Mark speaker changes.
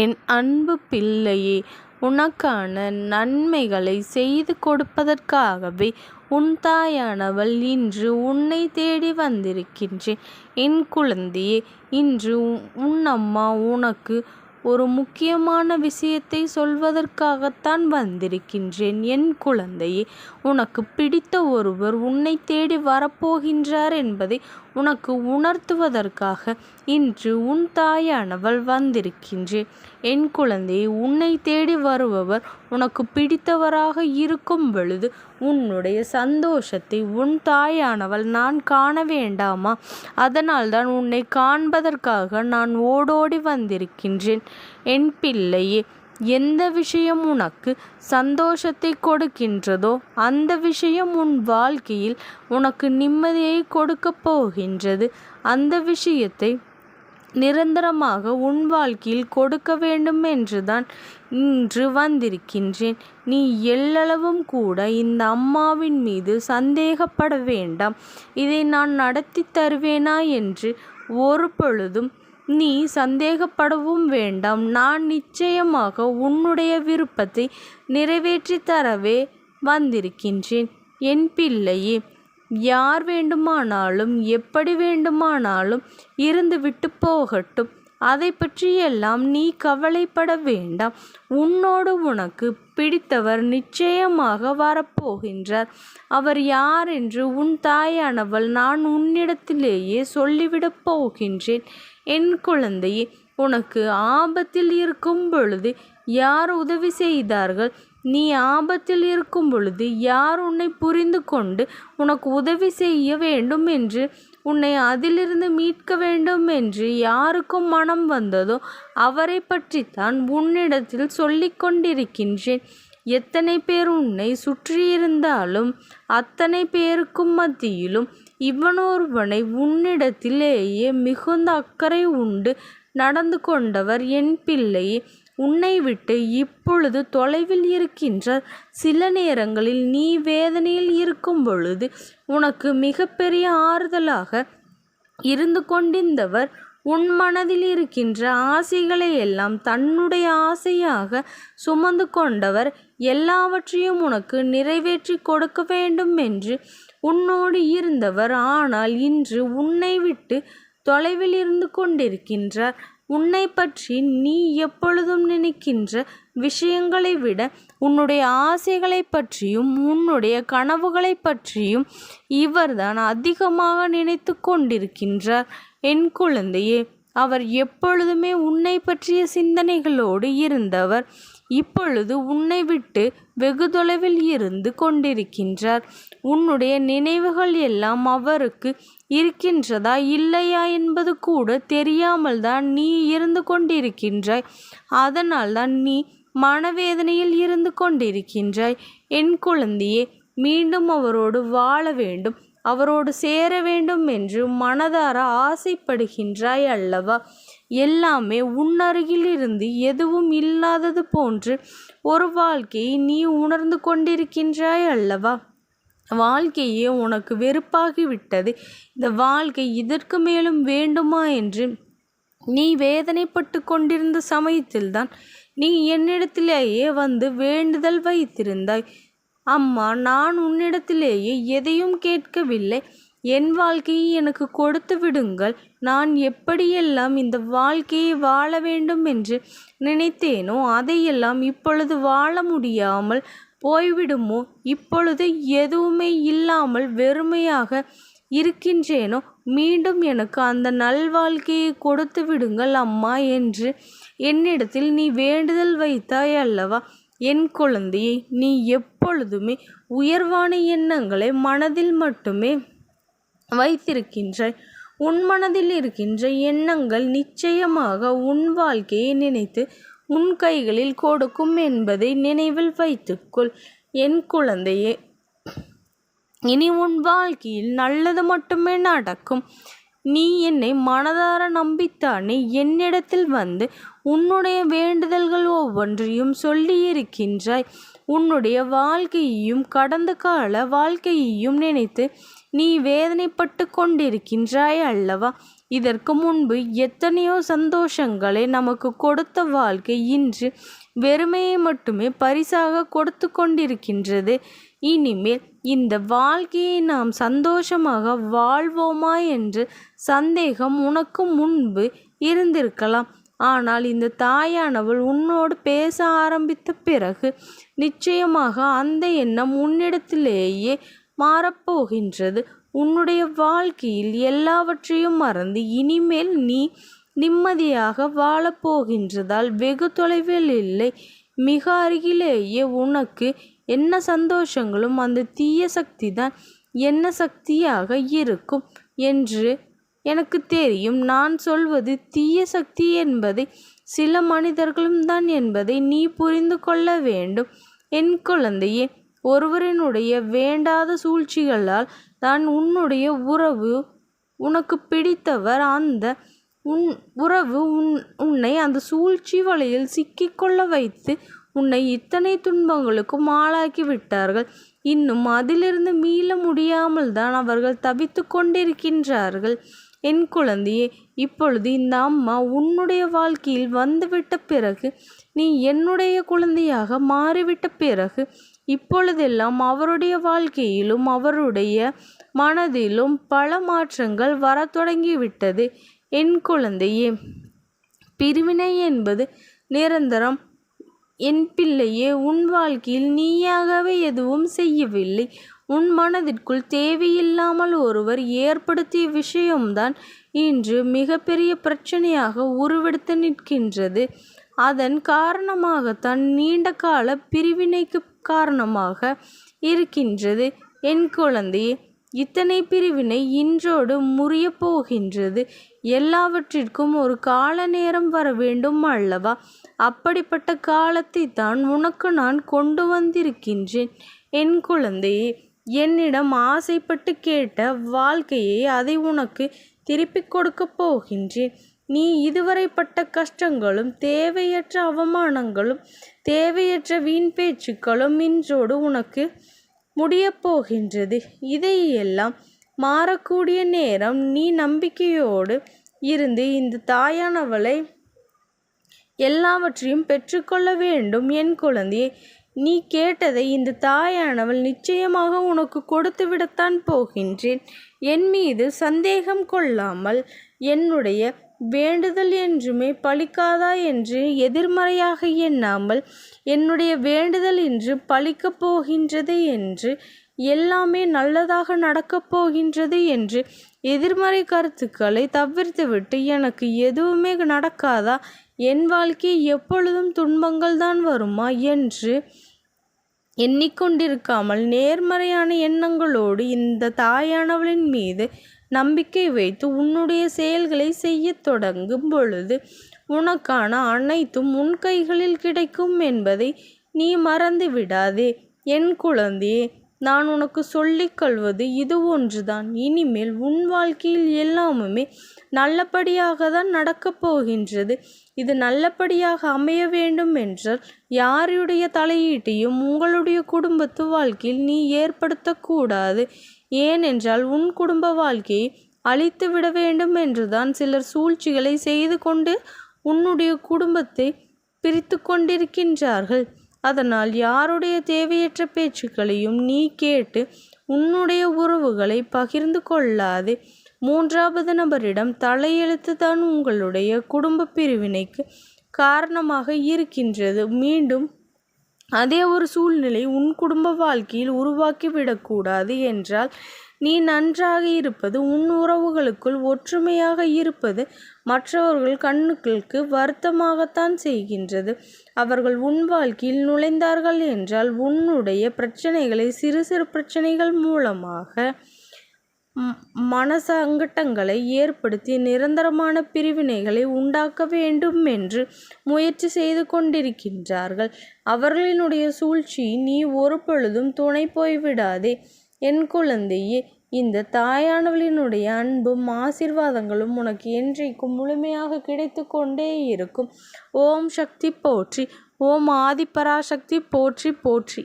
Speaker 1: என் அன்பு பிள்ளையே உனக்கான நன்மைகளை செய்து கொடுப்பதற்காகவே உன் தாயானவள் இன்று உன்னை தேடி வந்திருக்கின்றேன். என் குழந்தையே இன்று உன் அம்மா உனக்கு ஒரு முக்கியமான விஷயத்தை சொல்வதற்காகத்தான் வந்திருக்கின்றேன். என் குழந்தையே உனக்கு பிடித்த ஒருவர் உன்னை தேடி வரப்போகின்றார் என்பதை உனக்கு உணர்த்துவதற்காக இன்று உன் தாயானவள் வந்திருக்கின்றேன். என் குழந்தையை உன்னை தேடி வருபவர் உனக்கு பிடித்தவராக இருக்கும் பொழுது உன்னுடைய சந்தோஷத்தை உன் தாயானவள் நான் காண வேண்டாமா? அதனால்தான் உன்னை காண்பதற்காக நான் ஓடோடி வந்திருக்கின்றேன். என் பிள்ளையே எந்த விஷயம் உனக்கு சந்தோஷத்தை கொடுக்கின்றதோ அந்த விஷயம் உன் வாழ்க்கையில் உனக்கு நிம்மதியை கொடுக்கப் போகின்றது. அந்த விஷயத்தை நிரந்தரமாக உன் வாழ்க்கையில் கொடுக்க வேண்டும் என்றுதான் இன்று வந்திருக்கின்றேன். நீ எல்லளவும் கூட இந்த அம்மாவின் மீது சந்தேகப்பட வேண்டாம். இதை நான் நடத்தி தருவேனா என்று ஒரு பொழுதும் நீ சந்தேகப்படவும் வேண்டாம். நான் நிச்சயமாக உன்னுடைய விருப்பத்தை நிறைவேற்றித் தரவே வந்திருக்கின்றேன். என் பிள்ளையே யார் வேண்டுமானாலும் எப்படி வேண்டுமானாலும் இருந்துவிட்டு போகட்டும். அதை பற்றியெல்லாம் நீ கவலைப்பட வேண்டாம். உன்னோடு உனக்கு பிடித்தவர் நிச்சயமாக வரப்போகின்றார். அவர் யாரென்று உன் தாயானவள் நான் உன்னிடத்திலேயே சொல்லிவிடப் போகின்றேன். என் குழந்தையே உனக்கு ஆபத்தில் இருக்கும் பொழுது யார் உதவி செய்தார்கள்? நீ ஆபத்தில் இருக்கும் பொழுது யார் உன்னை புரிந்து கொண்டு உனக்கு உதவி செய்ய வேண்டும் என்று உன்னை அதிலிருந்து மீட்க வேண்டும் என்று யாருக்கும் மனம் வந்ததோ அவரைப் பற்றித்தான் உன்னிடத்தில் சொல்லிக் கொண்டிருக்கின்றேன். எத்தனை பேர் உன்னை சுற்றியிருந்தாலும் அத்தனை பேருக்கும் மத்தியிலும் இவனொருவனை உன்னிடத்திலேயே மிகுந்த அக்கறை உண்டு நடந்து கொண்டவர் என் பிள்ளையே. உன்னை விட்டு இப்பொழுது தொலைவில் இருக்கின்ற சில நேரங்களில் நீ வேதனையில் இருக்கும் பொழுது உனக்கு மிகப்பெரிய ஆறுதலாக இருந்து கொண்டிருந்தவர் உன் மனதில் இருக்கின்ற ஆசைகளையெல்லாம் தன்னுடைய ஆசையாக சுமந்து கொண்டவர் எல்லாவற்றையும் உனக்கு நிறைவேற்றி கொடுக்க வேண்டும் என்று உன்னோடு இருந்தவர் ஆனால் இன்று உன்னை விட்டு தொலைவில் இருந்து கொண்டிருக்கின்றார். உன்னை பற்றி நீ எப்பொழுதும் நினைக்கின்ற விஷயங்களை விட உன்னுடைய ஆசைகளை பற்றியும் உன்னுடைய கனவுகளை பற்றியும் இவர்தான் அதிகமாக நினைத்து கொண்டிருக்கின்றார். என் குழந்தையே அவர் எப்பொழுதுமே உன்னை பற்றிய சிந்தனைகளோடு இருந்தவர் இப்பொழுது உன்னை விட்டு வெகு தொலைவில் இருந்து கொண்டிருக்கின்றார். உன்னுடைய நினைவுகள் எல்லாம் அவருக்கு இருக்கின்றதா இல்லையா என்பது கூடத் தெரியாமல்தான் நீ இருந்து கொண்டிருக்கின்றாய். அதனால்தான் நீ மனவேதனையில் இருந்து கொண்டிருக்கின்றாய். என் குழந்தையே மீண்டும் அவரோடு வாழ வேண்டும் அவரோடு சேர வேண்டும் என்று மனதார ஆசைப்படுகின்றாய் அல்லவா? எல்லாமே உன்னருகிலிருந்து எதுவும் இல்லாதது போன்று ஒரு வாழ்க்கையை நீ உணர்ந்து கொண்டிருக்கின்றாய் அல்லவா? வாழ்க்கையே உனக்கு வெறுப்பாகிவிட்டது. இந்த வாழ்க்கை இதற்கு மேலும் வேண்டுமா என்று நீ வேதனைப்பட்டு கொண்டிருந்த சமயத்தில்தான் நீ என்னிடத்திலேயே வந்து வேண்டுதல் வைத்திருந்தாய். அம்மா நான் உன்னிடத்திலேயே எதையும் கேட்கவில்லை. என் வாழ்க்கையை எனக்கு கொடுத்து விடுங்கள். நான் எப்படியெல்லாம் இந்த வாழ்க்கையை வாழ வேண்டும் என்று நினைத்தேனோ அதையெல்லாம் இப்பொழுது வாழ முடியாமல் போய்விடுமோ இப்பொழுது எதுவுமே இல்லாமல் வெறுமையாக இருக்கின்றேனோ மீண்டும் எனக்கு அந்த நல்வாழ்க்கையை கொடுத்து விடுங்கள் அம்மா என்று என்னிடத்தில் நீ வேண்டுதல் வைத்தாய் அல்லவா? என் குழந்தையே நீ எப்பொழுதுமே உயர்வான எண்ணங்களை மனதில் மட்டுமே வைத்திருக்கின்றாய். உன் மனதில் இருக்கின்ற எண்ணங்கள் நிச்சயமாக உன் வாழ்க்கையை நினைத்து உன் கைகளில் கொடுக்கும் என்பதை நினைவில் வைத்துக்கொள். என் குழந்தையே இனி உன் வாழ்க்கையில் நல்லது மட்டுமே நடக்கும். நீ என்னை மனதார நம்பித்தானே என்னிடத்தில் வந்து உன்னுடைய வேண்டுதல்கள் ஒவ்வொன்றையும் சொல்லியிருக்கின்றாய். உன்னுடைய வாழ்க்கையையும் கடந்த கால வாழ்க்கையையும் நினைத்து நீ வேதனைப்பட்டு கொண்டிருக்கின்றாய் அல்லவா? இதற்கு முன்பு எத்தனையோ சந்தோஷங்களை நமக்கு கொடுத்த வாழ்க்கை இன்று வெறுமையை மட்டுமே பரிசாக கொடுத்து கொண்டிருக்கின்றது இனிமேல் இந்த வாழ்க்கையை நாம் சந்தோஷமாக வாழ்வோமா என்று சந்தேகம் உனக்கு முன்பு இருந்திருக்கலாம் ஆனால் இந்த தாயானவள் உன்னோடு பேச ஆரம்பித்த பிறகு நிச்சயமாக அந்த எண்ணம் உன்னிடத்திலேயே மாறப்போகின்றது. உன்னுடைய வாழ்க்கையில் எல்லாவற்றையும் மறந்து இனிமேல் நீ நிம்மதியாக வாழப்போகின்றதால் வெகு தொலைவில் இல்லை. மிக அருகிலேயே உனக்கு என்ன சந்தோஷங்களும் அந்த தீய சக்தி தான் என்ன சக்தியாக இருக்கும் என்று எனக்கு தெரியும். நான் சொல்வது தீய சக்தி என்பதை சில மனிதர்களும் தான் என்பதை நீ புரிந்து கொள்ள வேண்டும். என் குழந்தையே ஒருவரினுடைய வேண்டாத சூழ்ச்சிகளால் தான் உன்னுடைய உறவு உனக்கு பிடித்தவர். அந்த உன் உறவு உன் உன்னை அந்த சூழ்ச்சி வலையில் சிக்கிக்கொள்ள வைத்து உன்னை இத்தனை துன்பங்களுக்கும் ஆளாக்கி விட்டார்கள் இன்னும் அதிலிருந்து மீள முடியாமல் தான் அவர்கள் தவித்து கொண்டிருக்கின்றார்கள். என் குழந்தையே இப்பொழுது இந்த அம்மா உன்னுடைய வாழ்க்கையில் வந்துவிட்ட பிறகு நீ என்னுடைய குழந்தையாக மாறிவிட்ட பிறகு இப்பொழுதெல்லாம் அவருடைய வாழ்க்கையிலும் அவருடைய மனதிலும் பல மாற்றங்கள் வர தொடங்கிவிட்டது. என் குழந்தையே பிரிவினை என்பது நிரந்தரம். என் பிள்ளையே உன் வாழ்க்கையில் நீயாகவே எதுவும் செய்யவில்லை. உன் மனதிற்குள் தேவையில்லாமல் ஒருவர் ஏற்படுத்திய விஷயம்தான் இன்று மிகப்பெரிய பிரச்சனையாக உருவெடுத்து நிற்கின்றது. அதன் காரணமாகத்தான் நீண்ட கால பிரிவினைக்கு காரணமாக இருக்கின்றது. என் குழந்தையே இத்தனை பிரிவினை இன்றோடு முறியப் போகின்றது. எல்லாவற்றிற்கும் ஒரு கால நேரம் வர வேண்டும் அல்லவா? அப்படிப்பட்ட காலத்தை தான் உனக்கு நான் கொண்டு வந்திருக்கின்றேன். என் குழந்தையே என்னிடம் ஆசைப்பட்டு கேட்ட வாழ்க்கையை அதை உனக்கு திருப்பிக் கொடுக்கப் போகின்றேன். நீ இதுவரை பட்ட கஷ்டங்களும் தேவையற்ற அவமானங்களும் தேவையற்ற வீண் பேச்சுக்களும் இன்றோடு உனக்கு முடியப்போகின்றது இதையெல்லாம் மாறக்கூடிய நேரம் நீ நம்பிக்கையோடு இருந்து இந்த தாயானவளை எல்லாவற்றையும் பெற்றுக்கொள்ள வேண்டும். என் குழந்தையை நீ கேட்டதை இந்த தாயானவள் நிச்சயமாக உனக்கு கொடுத்து விடத்தான் போகின்றேன். என் மீது சந்தேகம் கொள்ளாமல் என்னுடைய வேண்டுதல் என்றுமே பலிக்காதா என்று எதிர்மறையாக எண்ணாமல் என்னுடைய வேண்டுதல் இன்று பலிக்கப் போகின்றது என்று எல்லாமே நல்லதாக நடக்கப் போகின்றது என்று எதிர்மறை கருத்துக்களை தவிர்த்துவிட்டு எனக்கு எதுவுமே நடக்காதா? என் வாழ்க்கை எப்பொழுதும் துன்பங்கள் தான் வருமா? என்று எண்ணிக்கொண்டிருக்காமல் நேர்மறையான எண்ணங்களோடு இந்த தாயானவளின் மீது நம்பிக்கை வைத்து உன்னுடைய செயல்களை செய்யத் தொடங்கும் பொழுது உனக்கான அனைத்தும் உன் கைகளில் கிடைக்கும் என்பதை நீ மறந்து விடாதே. என் குழந்தையே நான் உனக்கு சொல்லிக் கொள்வது இது ஒன்றுதான். இனிமேல் உன் வாழ்க்கையில் எல்லாமுமே நல்லபடியாக தான் நடக்கப் போகின்றது. இது நல்லபடியாக அமைய வேண்டும் என்றால் யாருடைய தலையீட்டையும் உங்களுடைய குடும்பத்து வாழ்க்கையில் நீ ஏற்படுத்தக்கூடாது ஏனென்றால் உன் குடும்ப வாழ்க்கையை அழித்து விட வேண்டும் என்றுதான் சிலர் சூழ்ச்சிகளை செய்து கொண்டு உன்னுடைய குடும்பத்தை பிரித்து கொண்டிருக்கின்றார்கள். அதனால் யாருடைய தேவையற்ற பேச்சுக்களையும் நீ கேட்டு உன்னுடைய உறவுகளை பகிர்ந்து கொள்ளாதே. மூன்றாவது நபரிடம் தலையெழுத்து தான் உங்களுடைய குடும்ப பிரிவினைக்கு காரணமாக இருக்கின்றது. மீண்டும் அதே ஒரு சூழ்நிலை உன் குடும்ப வாழ்க்கையில் உருவாக்கிவிடக்கூடாது என்றால் நீ நன்றாக இருப்பது உன் உறவுகளுக்குள் ஒற்றுமையாக இருப்பது மற்றவர்கள் கண்ணுக்களுக்கு வருத்தமாகத்தான் செய்கின்றது. அவர்கள் உன் வாழ்க்கையில் நுழைந்தார்கள் என்றால் உன்னுடைய பிரச்சனைகளை சிறு சிறு பிரச்சனைகள் மூலமாக மனசங்கட்டங்களை ஏற்படுத்தி நிரந்தரமான பிரிவினைகளை உண்டாக்க வேண்டும் என்று முயற்சி செய்து கொண்டிருக்கின்றார்கள். அவர்களினுடைய சூழ்ச்சி நீ ஒரு பொழுதும் துணை போய்விடாதே என் குழந்தையே இந்த தாயானவளினுடைய அன்பும் ஆசிர்வாதங்களும் உனக்கு என்றைக்கும் முழுமையாக கிடைத்து கொண்டே இருக்கும். ஓம் சக்தி போற்றி ஓம் ஆதிபராசக்தி போற்றி போற்றி.